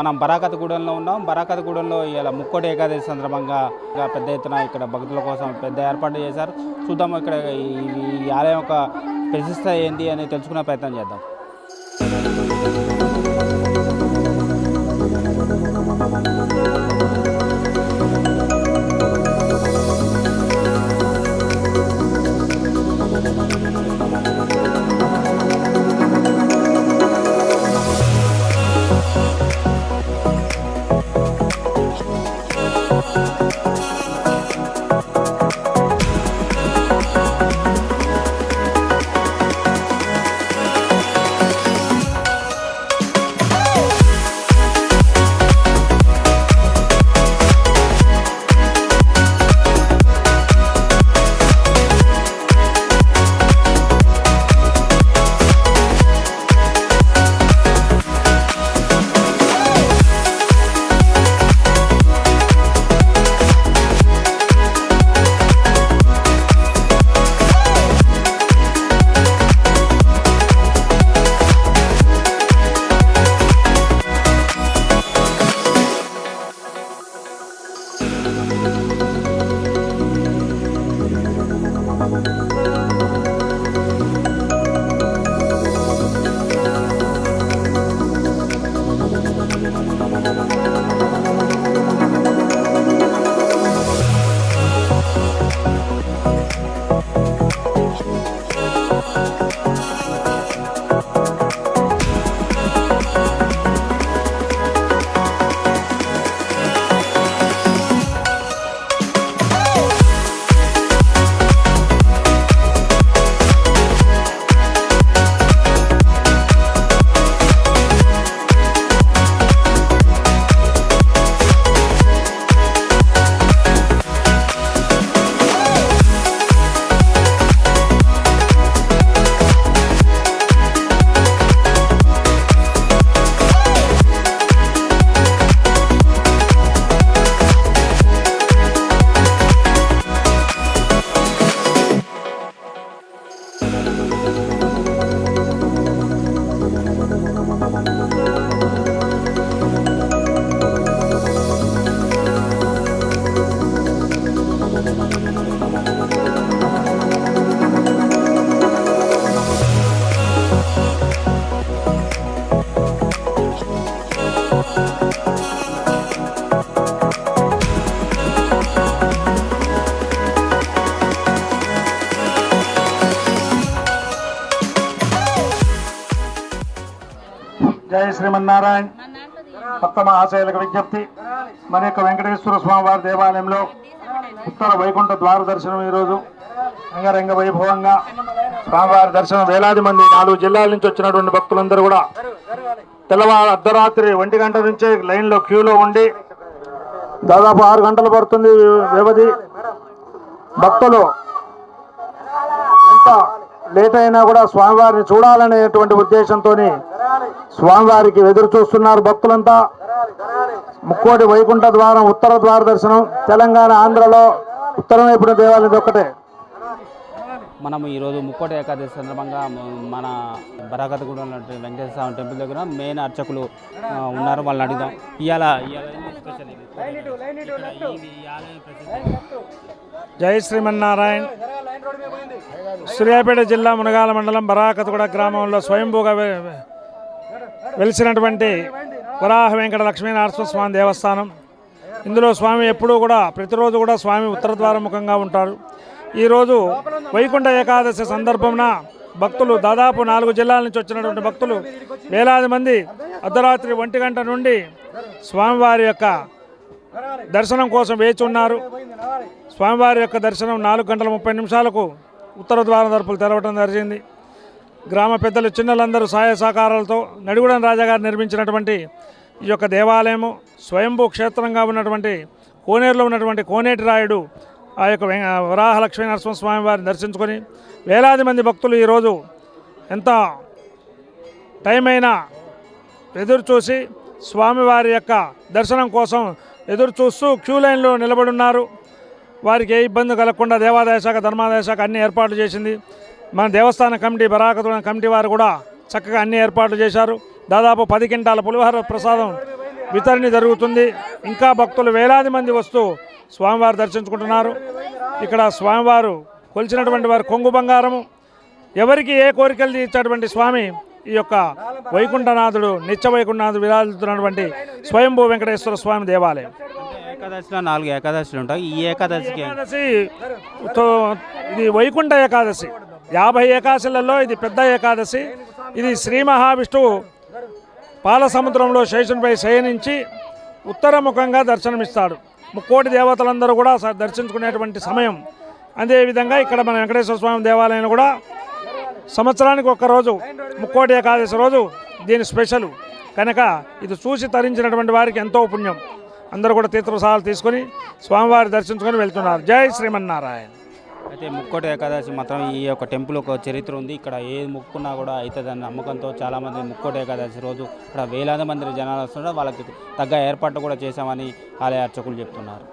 మనం బరాకతగూడెంలో ఉన్నాం. బరాకతగూడెంలో ఇలా ముక్కోటి ఏకాదశి సందర్భంగా పెద్ద ఎత్తున ఇక్కడ భక్తుల కోసం పెద్ద ఏర్పాటు చేశారు. చూద్దాం ఇక్కడ ఈ ఈ ఆలయం యొక్క ప్రశిస్త ఏంటి అని తెలుసుకునే ప్రయత్నం చేద్దాం. జయ శ్రీమన్నారాయణ. భక్త ఆశయాలకు విజ్ఞప్తి. మన యొక్క వెంకటేశ్వర స్వామి వారి దేవాలయంలో ఉత్తర వైకుంఠ ద్వార దర్శనం ఈరోజు. రంగరంగ వైభవంగా స్వామివారి దర్శనం వేలాది మంది నాలుగు జిల్లాల నుంచి వచ్చినటువంటి భక్తులందరూ కూడా తెల్లవారు అర్ధరాత్రి ఒంటి గంట నుంచే లైన్లో క్యూలో ఉండి దాదాపు ఆరు గంటలు పడుతుంది వ్యవధి. భక్తులు ఎంత లేట్ అయినా కూడా స్వామివారిని చూడాలనేటువంటి ఉద్దేశంతో స్వామివారికి ఎదురు చూస్తున్నారు భక్తులంతా. ముక్కోటి వైకుంఠ ద్వారం ఉత్తర ద్వార దర్శనం తెలంగాణ ఆంధ్రలో ఉత్తరం వైపున దేవాలయం ఒక్కటే. మనం ఈరోజు ముక్కోటి ఏకాదశి సందర్భంగా మన బరాకత్గూడెంలో వెంకటేశ్వర స్వామి టెంపుల్ దగ్గర మెయిన్ అర్చకులు ఉన్నారు. వాళ్ళని అడుగుదాం. ఇవాళ? జై శ్రీమన్నారాయణ. సూర్యాపేట జిల్లా మునగాల మండలం బరాకతగూడ గ్రామంలో స్వయంభూగా వెలిసినటువంటి వరాహ వెంకట లక్ష్మీనరసింహ స్వామి దేవస్థానం. ఇందులో స్వామి ఎప్పుడూ కూడా ప్రతిరోజు కూడా స్వామి ఉత్తర ద్వారముఖంగా ఉంటారు. ఈరోజు వైకుంఠ ఏకాదశి సందర్భంన భక్తులు దాదాపు నాలుగు జిల్లాల నుంచి వచ్చినటువంటి భక్తులు వేలాది మంది అర్ధరాత్రి ఒంటి గంట నుండి స్వామివారి యొక్క దర్శనం కోసం వేచి ఉన్నారు. స్వామివారి యొక్క దర్శనం నాలుగు గంటల ముప్పై నిమిషాలకు ఉత్తర ద్వారం తలుపులు తెరవడం జరిగింది. గ్రామ పెద్దలు చిన్నలందరూ సహాయ సహకారాలతో నడిగూడెం రాజాగారు నిర్మించినటువంటి ఈ యొక్క దేవాలయము స్వయంభూ క్షేత్రంగా ఉన్నటువంటి కోనేరులో ఉన్నటువంటి కోనేటి రాయుడు ఆ యొక్క వెం- వరాహ లక్ష్మీ నరసింహస్వామి వారిని దర్శించుకొని వేలాది మంది భక్తులు ఈరోజు ఎంత టైం అయినా ఎదురు చూసి స్వామివారి యొక్క దర్శనం కోసం ఎదురు చూస్తూ క్యూ లైన్లో నిలబడి ఉన్నారు. వారికి ఏ ఇబ్బంది కలగకుండా దేవాదాయ శాఖ ధర్మాదాయ శాఖ అన్ని ఏర్పాట్లు చేసింది. మన దేవస్థాన కమిటీ బరాకతుల కమిటీ వారు కూడా చక్కగా అన్ని ఏర్పాట్లు చేశారు. దాదాపు పది క్వింటాల పులిహోర ప్రసాదం వితరణ జరుగుతుంది. ఇంకా భక్తులు వేలాది మంది వస్తూ స్వామివారు దర్శించుకుంటున్నారు. ఇక్కడ స్వామివారు కొలిచినటువంటి వారి కొంగు బంగారము. ఎవరికి ఏ కోరికలు తీర్చేటువంటి స్వామి ఈ యొక్క వైకుంఠనాథుడు నిత్య వైకుంఠనాథుడు విరాజిస్తున్నటువంటి స్వయంభూ వెంకటేశ్వర స్వామి దేవాలయం. ఏకాదశిలో నాలుగు ఏకాదశులు ఉంటాయి. ఈ ఏకాదశికి ఏకాదశి తో ఇది వైకుంఠ ఏకాదశి. యాభై ఏకాశలలో ఇది పెద్ద ఏకాదశి. ఇది శ్రీ మహావిష్ణువు పాల సముద్రంలో శేషునిపై శయనించి ఉత్తరముఖంగా దర్శనమిస్తాడు. ముక్కోటి దేవతలందరూ కూడా దర్శించుకునేటువంటి సమయం. అదేవిధంగా ఇక్కడ మన వెంకటేశ్వర స్వామి దేవాలయం కూడా సంవత్సరానికి ఒక్కరోజు ముక్కోటి ఏకాదశి రోజు దీని స్పెషల్. కనుక ఇది చూసి తరించినటువంటి వారికి ఎంతో పుణ్యం. అందరూ కూడా తీర్థప్రసాదాలు తీసుకొని స్వామివారి దర్శించుకొని వెళ్తున్నారు. జై శ్రీమన్నారాయణ. అయితే ముక్కోటి ఏకాదశి మాత్రం ఈ యొక్క టెంపుల్ ఒక చరిత్ర ఉంది. ఇక్కడ ఏది ముక్కున్నా కూడా అవుతుందని నమ్మకంతో చాలామంది ముక్కోటి ఏకాదశి రోజు ఇక్కడ వేలాది మంది జనాలు వస్తుంటే వాళ్ళకి తగ్గ ఏర్పాట్లు కూడా చేశామని ఆలయ అర్చకులు చెప్తున్నారు.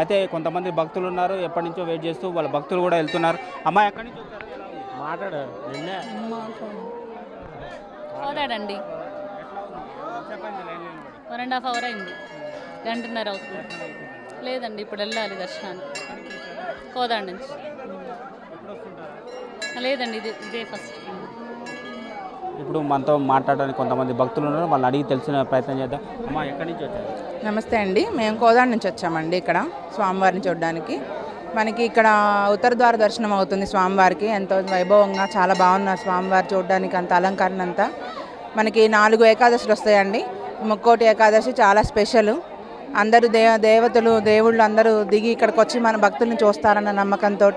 అయితే కొంతమంది భక్తులు ఉన్నారు. ఎప్పటి నుంచో వెయిట్ చేస్తూ వాళ్ళ భక్తులు కూడా వెళ్తున్నారు. అమ్మ ఎక్కడి నుంచి వచ్చారు? ఎలా ఉంది? మాట్లాడు నిన్నే. కోదాడండి వన్ అండ్ హాఫ్ అవర్ అయింది. గంటన్నర అవుతుంది. లేదండి ఇప్పుడు వెళ్ళాలి దర్శనానికి. కోదాడ. నుంచి లేదండి ఇది ఇదే ఫస్ట్. ఇప్పుడు మనతో మాట్లాడడానికి కొంతమంది భక్తులు ఉన్నారు. వాళ్ళని అడిగి తెలిసిన ప్రయత్నం చేద్దాం. అమ్మ ఎక్కడి నుంచి వచ్చారు? నమస్తే అండి. మేము కోదాడ నుంచి వచ్చామండి ఇక్కడ స్వామివారిని చూడడానికి. మనకి ఇక్కడ ఉత్తర ద్వార దర్శనం అవుతుంది స్వామివారికి. ఎంతో వైభవంగా చాలా బాగున్నారు స్వామివారు చూడడానికి అంత అలంకరణ అంతా. మనకి నాలుగు ఏకాదశులు వస్తాయండి. ముక్కోటి ఏకాదశి చాలా స్పెషల్. అందరూ దే దేవతలు దేవుళ్ళు అందరూ దిగి ఇక్కడికి వచ్చి మన భక్తుల్ని చూస్తారన్న నమ్మకంతో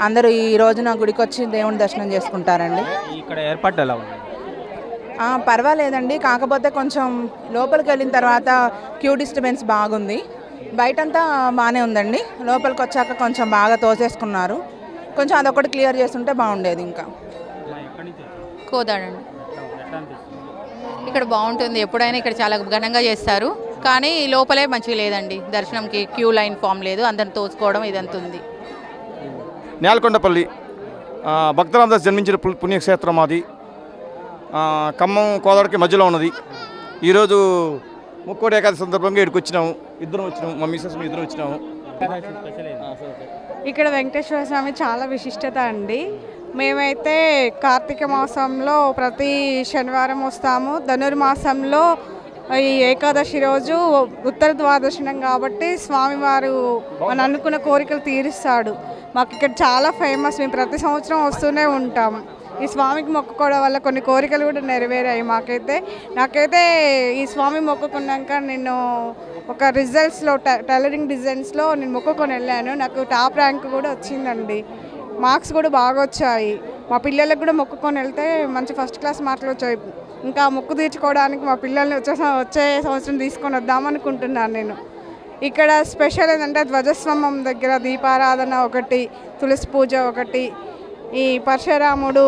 అందరూ ఈ రోజున గుడికి వచ్చి దేవుని దర్శనం చేసుకుంటారండి. ఇక్కడ ఏర్పాట్లు ఎలా ఉంది? ఆ, పర్వాలేదండి. కాకపోతే కొంచెం లోపలికి వెళ్ళిన తర్వాత క్యూ డిస్టర్బెన్స్ బాగుంది. బయటంతా బాగానే ఉందండి. లోపలికి వచ్చాక కొంచెం బాగా తోసేసుకున్నారు. కొంచెం అదొకటి క్లియర్ చేస్తుంటే బాగుండేది ఇంకా. కోదాడండి ఇక్కడ బాగుంటుంది. ఎప్పుడైనా ఇక్కడ చాలా ఘనంగా చేస్తారు. కానీ లోపలే మంచిగా లేదండి. దర్శనంకి క్యూ లైన్ ఫామ్ లేదు. అందరిని తోసుకోవడం ఇదంతా ఉంది. నేలకొండపల్లి. భక్తరామదాస్ జన్మించిన పుణ్యక్షేత్రం అది. ఖమ్మం కోదాడికి మధ్యలో ఉన్నది. ఈరోజు ముక్కోటి ఏకాదశి సందర్భంగా ఇక్కడికి వచ్చినాము. ఇద్దరం వచ్చినాము. మా మిస్సెస్ ఇద్దరం వచ్చినాము? ఇక్కడ వెంకటేశ్వర స్వామి చాలా విశిష్టత అండి. మేమైతే కార్తీక మాసంలో ప్రతి శనివారం వస్తాము. ధనుర్మాసంలో ఈ ఏకాదశి రోజు ఉత్తర ద్వాదశనం కాబట్టి స్వామివారు మన అనుకున్న కోరికలు తీరుస్తాడు. మాకు ఇక్కడ చాలా ఫేమస్ మేము ప్రతి సంవత్సరం వస్తూనే ఉంటాం. ఈ స్వామికి మొక్కుకోవడం వల్ల కొన్ని కోరికలు కూడా నెరవేరాయి మాకైతే. నాకైతే ఈ స్వామి మొక్కుకున్నాక నేను ఒక రిజల్ట్స్లో టైలరింగ్ డిజైన్స్లో నేను మొక్కుకొని వెళ్ళాను. నాకు టాప్ ర్యాంక్ కూడా వచ్చిందండి. మార్క్స్ కూడా బాగా వచ్చాయి. మా పిల్లలకు కూడా మొక్కుకొని వెళ్తే మంచి ఫస్ట్ క్లాస్ మార్కులు వచ్చాయి. ఇంకా మొక్కు తీర్చుకోవడానికి మా పిల్లల్ని వచ్చే సం- వచ్చే సంవత్సరం తీసుకొని వద్దామనుకుంటున్నాను నేను. ఇక్కడ స్పెషల్ ఏంటంటే ధ్వజస్వంభం దగ్గర దీపారాధన ఒకటి తులసి పూజ ఒకటి ఈ పరశురాముడు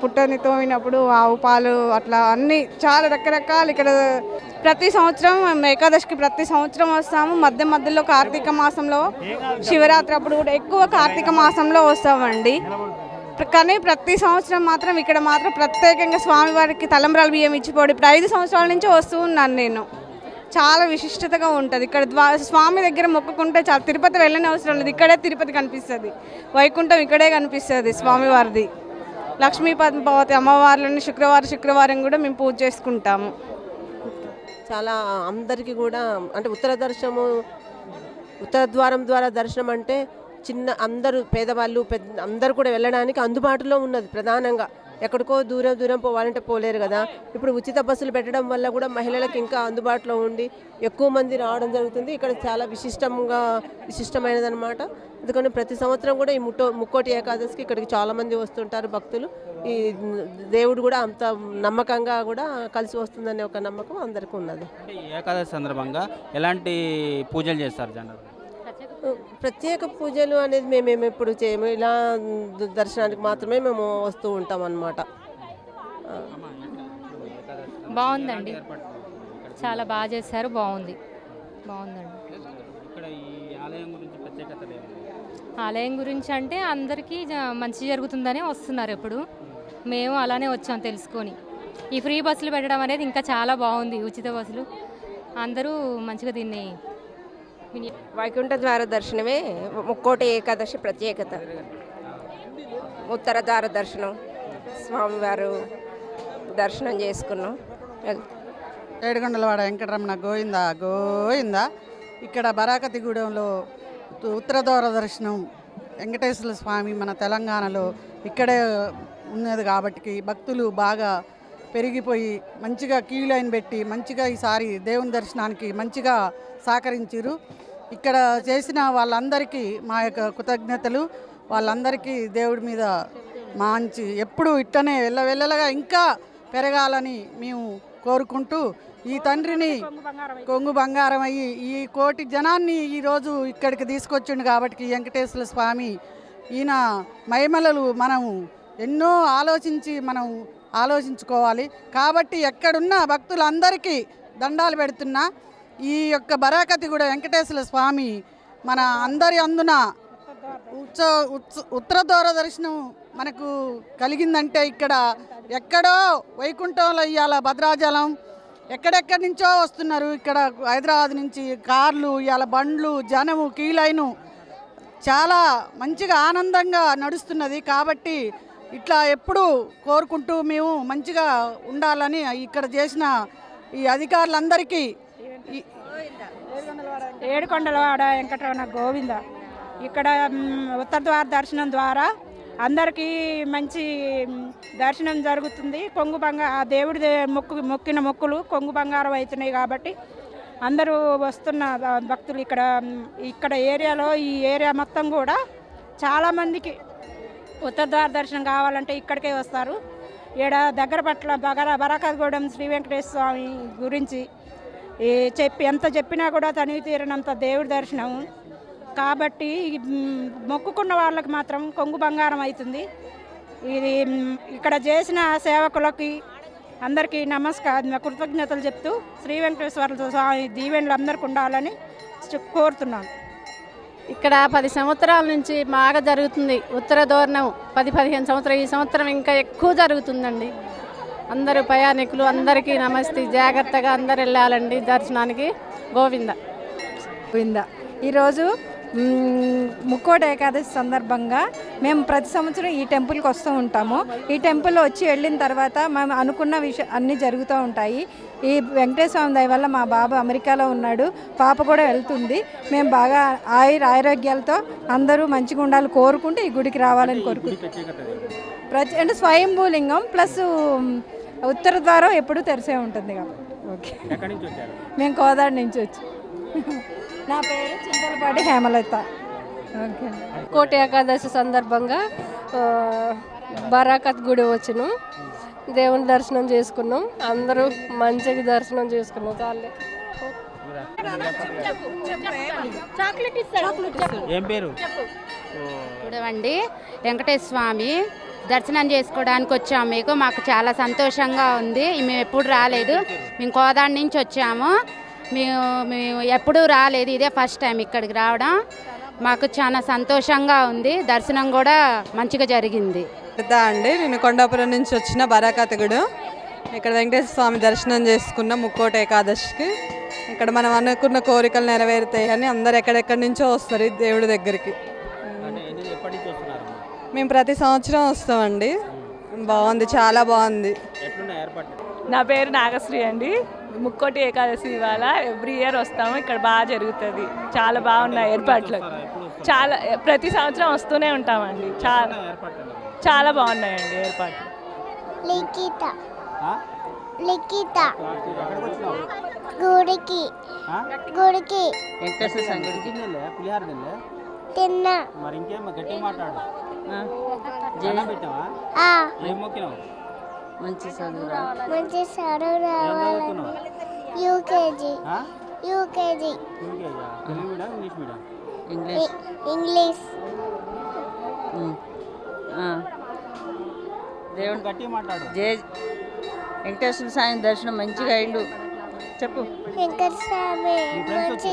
పుట్టని తోమినప్పుడు ఆవు పాలు అట్లా అన్ని చాలా రకరకాలు ఇక్కడ ప్రతి సంవత్సరం మేము ఏకాదశికి ప్రతి సంవత్సరం వస్తాము. మధ్య మధ్యలో కార్తీక మాసంలో శివరాత్రి అప్పుడు కూడా ఎక్కువ కార్తీక మాసంలో వస్తామండి. కానీ ప్రతి సంవత్సరం మాత్రం ఇక్కడ మాత్రం ప్రత్యేకంగా స్వామివారికి తలంబ్రాల బియ్యం ఇచ్చిపోడు ఇప్పుడు ఐదు సంవత్సరాల నుంచి వస్తూ ఉన్నాను నేను. చాలా విశిష్టతగా ఉంటుంది. ఇక్కడ స్వామి దగ్గర మొక్కుకుంటే చాలా తిరుపతి వెళ్ళని అవసరం లేదు. ఇక్కడే తిరుపతి కనిపిస్తుంది. వైకుంఠం ఇక్కడే కనిపిస్తుంది స్వామివారిది. లక్ష్మీ పద్మావతి అమ్మవార్లని శుక్రవారం శుక్రవారం కూడా మేము పూజ చేసుకుంటాము. చాలా అందరికీ కూడా అంటే ఉత్తర దర్శనము ఉత్తర ద్వారం ద్వారా దర్శనం అంటే చిన్న అందరూ పేదవాళ్ళు పెద్ద అందరూ కూడా వెళ్ళడానికి అందుబాటులో ఉన్నది ప్రధానంగా. ఎక్కడికో దూరం దూరం పోవాలంటే పోలేరు కదా. ఇప్పుడు ఉచిత బస్సులు పెట్టడం వల్ల కూడా మహిళలకు ఇంకా అందుబాటులో ఉండి ఎక్కువ మంది రావడం జరుగుతుంది. ఇక్కడ చాలా విశిష్టంగా విశిష్టమైనదనమాట అందుకని ప్రతి సంవత్సరం కూడా ఈ ముట్టో ముక్కోటి ఏకాదశికి ఇక్కడికి చాలామంది వస్తుంటారు భక్తులు. ఈ దేవుడు కూడా అంత నమ్మకంగా కూడా కలిసి వస్తుందనే ఒక నమ్మకం అందరికీ ఉన్నది. ఏకాదశి సందర్భంగా ఎలాంటి పూజలు చేస్తారు జనరు ప్రత్యేక పూజలు అనేది మేమేమి ఎప్పుడు చేయము. ఇలా దర్శనానికి మాత్రమే మేము వస్తూ ఉంటాం అన్నమాట బాగుందండి. చాలా బాగా చేశారు. బాగుంది. బాగుందండి. ఇక్కడ ఈ ఆలయం గురించి ప్రత్యేకత ఏమి ఆలయం గురించి అంటే అందరికీ జ- మంచి జరుగుతుందని వస్తున్నారు ఎప్పుడు. మేము అలానే వచ్చాం తెలుసుకొని. ఈ ఫ్రీ బస్సులు పెట్టడం అనేది ఇంకా చాలా బాగుంది. ఉచిత బస్సులు. అందరూ మంచిగా దీన్ని వైకుంఠ ద్వార దర్శనమే ముక్కోటి ఏకాదశి ప్రత్యేకత. ఉత్తర ద్వార దర్శనం. స్వామివారు దర్శనం చేసుకున్నాం. ఏడుగొండలవాడ వెంకటరమణ గోవింద గోవింద. ఇక్కడ బరాకతిగూడెంలో ఉత్తర ద్వార దర్శనం. వెంకటేశ్వర స్వామి మన తెలంగాణలో ఇక్కడే ఉన్నది కాబట్టి భక్తులు బాగా పెరిగిపోయి మంచిగా క్యూ లైన్ పెట్టి మంచిగా ఈసారి దేవుని దర్శనానికి మంచిగా సహకరించారు ఇక్కడ చేసిన వాళ్ళందరికీ మా యొక్క కృతజ్ఞతలు. వాళ్ళందరికీ దేవుడి మీద మంచి ఎప్పుడు ఇట్టనే వెళ్ళవెళ్ళగా ఇంకా పెరగాలని మేము కోరుకుంటూ ఈ తండ్రిని కొంగు బంగారం అయ్యి ఈ కోటి జనాన్ని ఈరోజు ఇక్కడికి తీసుకొచ్చిండు కాబట్టి వెంకటేశ్వర స్వామి. ఈయన మహిమలలు మనం ఎన్నో ఆలోచించి మనం ఆలోచించుకోవాలి. కాబట్టి ఎక్కడున్న భక్తులందరికీ దండాలు పెడుతున్నా. ఈ యొక్క బరాకతి కూడా వెంకటేశ్వర స్వామి మన అందరి అందున ఉత్స ఉత్స- ఉత్తర దూర దర్శనం మనకు కలిగిందంటే ఇక్కడ ఎక్కడో వైకుంఠంలో ఇవాళ భద్రాచలం. ఎక్కడెక్కడి నుంచో వస్తున్నారు ఇక్కడ హైదరాబాద్ నుంచి కార్లు ఇవాళ బండ్లు జనము కీలైను. చాలా మంచిగా ఆనందంగా నడుస్తున్నది. కాబట్టి ఇట్లా ఎప్పుడు కోరుకుంటూ మేము మంచిగా ఉండాలని ఇక్కడ చేసిన ఈ అధికారులందరికీ ఏడుకొండలవాడ వెంకటరమణ గోవింద. ఇక్కడ ఉత్తర ద్వార దర్శనం ద్వారా అందరికీ మంచి దర్శనం జరుగుతుంది. కొంగు బంగారు ఆ దేవుడి దే- మొక్కు మొక్కిన మొక్కులు కొంగు బంగారం అవుతున్నాయి కాబట్టి అందరూ వస్తున్న భక్తులు ఇక్కడ ఇక్కడ ఏరియాలో ఈ ఏరియా మొత్తం కూడా చాలామందికి ఉత్తర ద్వార దర్శనం కావాలంటే ఇక్కడికే వస్తారు. ఈడ దగ్గర పట్ల బగర బరాకగూడెం శ్రీ వెంకటేశ్వర స్వామి గురించి ఈ చెప్పి ఎంత చెప్పినా కూడా తనివి తీరనంత దేవుడి దర్శనం. కాబట్టి మొక్కుకున్న వాళ్ళకి మాత్రం కొంగు బంగారం అవుతుంది. ఇది ఇక్కడ చేసిన సేవకులకి అందరికీ నమస్కారం కృతజ్ఞతలు చెప్తూ శ్రీ వెంకటేశ్వర స్వామి దీవెనలు అందరికి ఉండాలని కోరుతున్నాను. ఇక్కడ పది సంవత్సరాల నుంచి బాగా జరుగుతుంది ఉత్తర దోరణం పది పదిహేను సంవత్సరం ఈ సంవత్సరం ఇంకా ఎక్కువ జరుగుతుందండి. అందరూ ప్రయాణికులు అందరికీ నమస్తే. జాగ్రత్తగా అందరు వెళ్ళాలండి దర్శనానికి. గోవింద. గోవింద. ఈరోజు ముక్కోటి ఏకాదశి సందర్భంగా మేము ప్రతి సంవత్సరం ఈ టెంపుల్కి వస్తూ ఉంటాము. ఈ టెంపుల్ వచ్చి వెళ్ళిన తర్వాత మేము అనుకున్న విషయం అన్నీ జరుగుతూ ఉంటాయి. ఈ వెంకటేశ్వర స్వామి దయ వల్ల మా బాబు అమెరికాలో ఉన్నాడు. పాప కూడా వెళ్తుంది. మేము బాగా ఆయుర ఆరోగ్యాలతో అందరూ మంచిగా ఉండాలి కోరుకుంటూ ఈ గుడికి రావాలని కోరుకుంటున్నాం అంటే స్వయంభూలింగం ప్లస్ ఉత్తర ద్వారం ఎప్పుడూ తెరిసే ఉంటుంది కాబట్టి. ఓకే మేము కోదాడ నుంచి వచ్చి. నా పేరు చింతలపాటి హేమలత. ఓకే. కోటి ఏకాదశి సందర్భంగా బరాకత్ గుడి వచ్చినాం. దేవుని దర్శనం చేసుకున్నాం. అందరూ మంచిగా దర్శనం చేసుకున్నాం చాలే. ఏం పేరు? చూడవండి వెంకటేశ్వర స్వామి దర్శనం చేసుకోవడానికి వచ్చాము మీకు. మాకు చాలా సంతోషంగా ఉంది. మేము ఎప్పుడు రాలేదు. మేము కోదాడ నుంచి వచ్చాము. మేము మేము ఎప్పుడూ రాలేదు. ఇదే ఫస్ట్ టైం ఇక్కడికి రావడం. మాకు చాలా సంతోషంగా ఉంది. దర్శనం కూడా మంచిగా జరిగింది. పెద్ద అండి. నేను కొండాపురం నుంచి వచ్చిన బరాకతగుడు. ఇక్కడ వెంకటేశ్వర స్వామి దర్శనం చేసుకున్న ముక్కోటి ఏకాదశికి. ఇక్కడ మనం అనుకున్న కోరికలు నెరవేరుతాయి అని అందరు ఎక్కడెక్కడి నుంచో వస్తారు ఈ దేవుడి దగ్గరికి. మేము ప్రతి సంవత్సరం వస్తామండి. బాగుంది. చాలా బాగుంది. నా పేరు నాగశ్రీ అండి. ముక్కోటి ఏకాదశి ఇవాళ ఎవ్రీ ఇయర్ వస్తాము. ఇక్కడ బాగా జరుగుతుంది. చాలా బాగున్నాయి ఏర్పాట్లు. చాలా ప్రతి సంవత్సరం వస్తూనే ఉంటామండి. చాలా చాలా బాగున్నాయండి ఏర్పాట్లు. లిఖిత. గుడికి? గుడికి. తిన్నా. మరి ఇంకేం గట్టిగా మాట్లాడు. దండం పెట్టావా? ఆ, ఏం మొక్కినావు? మంచి చదువు మంచి చదువు ఏం రావాలి చదువుతున్నావు? యూకేజీ? యూకేజీ. యూకేజా? తెలుగు మీడియం ఇంగ్లీష్ మీడియం ఇ- ఇంగ్లీష్. దేవుడు గట్టిగా మాట్లాడు. జయ వెంకటేశ్వర స్వామి దర్శనం మంచిగా అయిండు. చెప్పు. మంచి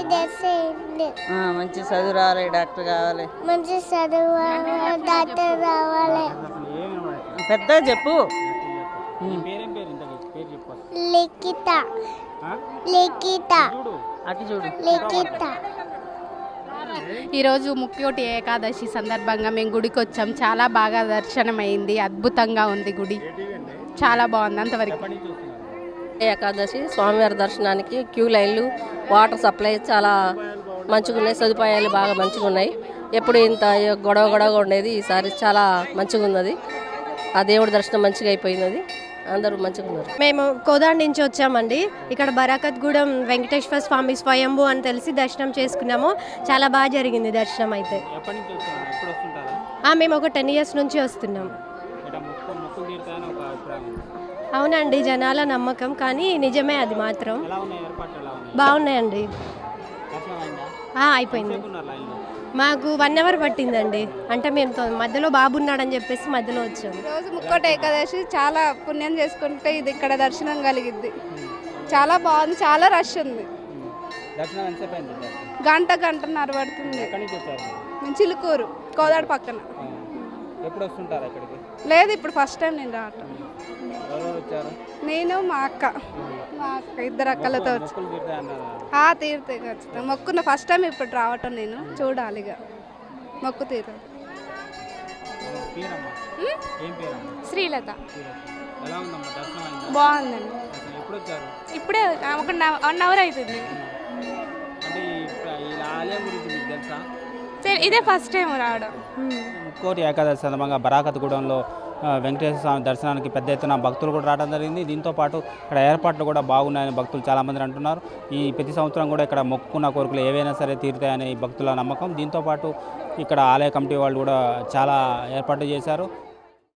దర్శనం ఆ, మంచి చదువు రావాలి డాక్టర్ కావాలి. మంచి చదువు డాక్టర్ రావాలి. పెద్దగా చెప్పు. లిఖిత? లిఖిత. అటు చూడు. లిఖిత. ఈరోజు ముక్కోటి ఏకాదశి సందర్భంగా మేము గుడికి వచ్చాం చాలా బాగా దర్శనమైంది. అద్భుతంగా ఉంది గుడి. చాలా బాగుంది అంతవరకు. ఏకాదశి స్వామివారి దర్శనానికి క్యూ లైన్లు వాటర్ సప్లై చాలా మంచిగా ఉన్నాయి సదుపాయాలు బాగా మంచిగా ఉన్నాయి ఎప్పుడు ఇంత గొడవ గొడవగా ఉండేది ఈసారి చాలా మంచిగా ఉన్నది ఆ దేవుడి దర్శనం మంచిగా అయిపోయినది. అందరూ మంచిగా ఉన్నారు. మేము కోదాడ్ నుంచి వచ్చామండి. ఇక్కడ బరాకత్గూడెం వెంకటేశ్వర స్వామి స్వయంభూ అని తెలిసి దర్శనం చేసుకున్నాము. చాలా బాగా జరిగింది దర్శనం అయితే. ఎప్పటి నుంచి వస్తున్నారు ఎప్పుడు వస్తుంటారా? ఆ, మేము ఒక టెన్ ఇయర్స్ నుంచి వస్తున్నాం. అవునండి జనాల నమ్మకం. కానీ నిజమే అది మాత్రం. బాగున్నాయండి. అయిపోయింది. మాకు వన్ అవర్ పట్టిందండి. అంటే మేము మధ్యలో బాబు ఉన్నాడని చెప్పేసి మధ్యలో వచ్చాము. రోజు ముక్కోటి ఏకాదశి చాలా పుణ్యం చేసుకుంటే ఇది ఇక్కడ దర్శనం కలిగిద్ది. చాలా బాగుంది చాలా రష్ ఉంది? గంట గంటన్నర పడుతుంది. మీరు? మేము చిలుకూరు కోదాడు పక్కన. ఆ. ఎప్పుడు వస్తుంటారా ఇక్కడికి లేదు ఇప్పుడు ఫస్ట్ టైం నేను రావటం. నేను మా అక్క. మా అక్క ఇద్దరు అక్కలతో వచ్చి. తీరుతాయి ఖచ్చితంగా. మొక్కున్న ఫస్ట్ టైం ఇప్పుడు రావటం నేను చూడాలి ఇక. మొక్కు తీరు. శ్రీలత. బాగుందండి. ఇప్పుడే ఒక వన్ అవర్ అవుతుంది ఇదే ఫస్ట్ టైం రావడం. ముక్కోటి ఏకాదశి సందర్భంగా బరాకత్గూడెంలో ఆ, వెంకటేశ్వర స్వామి దర్శనానికి పెద్ద ఎత్తున భక్తులు కూడా రావడం జరిగింది. దీంతో పాటు ఇక్కడ ఏర్పాట్లు కూడా బాగున్నాయని భక్తులు చాలామంది అంటున్నారు. ఈ ప్రతి సంవత్సరం కూడా ఇక్కడ మొక్కున్న కోరికలు ఏవైనా సరే తీరుతాయని భక్తుల నమ్మకం. దీంతో పాటు ఇక్కడ ఆలయ కమిటీ వాళ్ళు కూడా చాలా ఏర్పాట్లు చేశారు.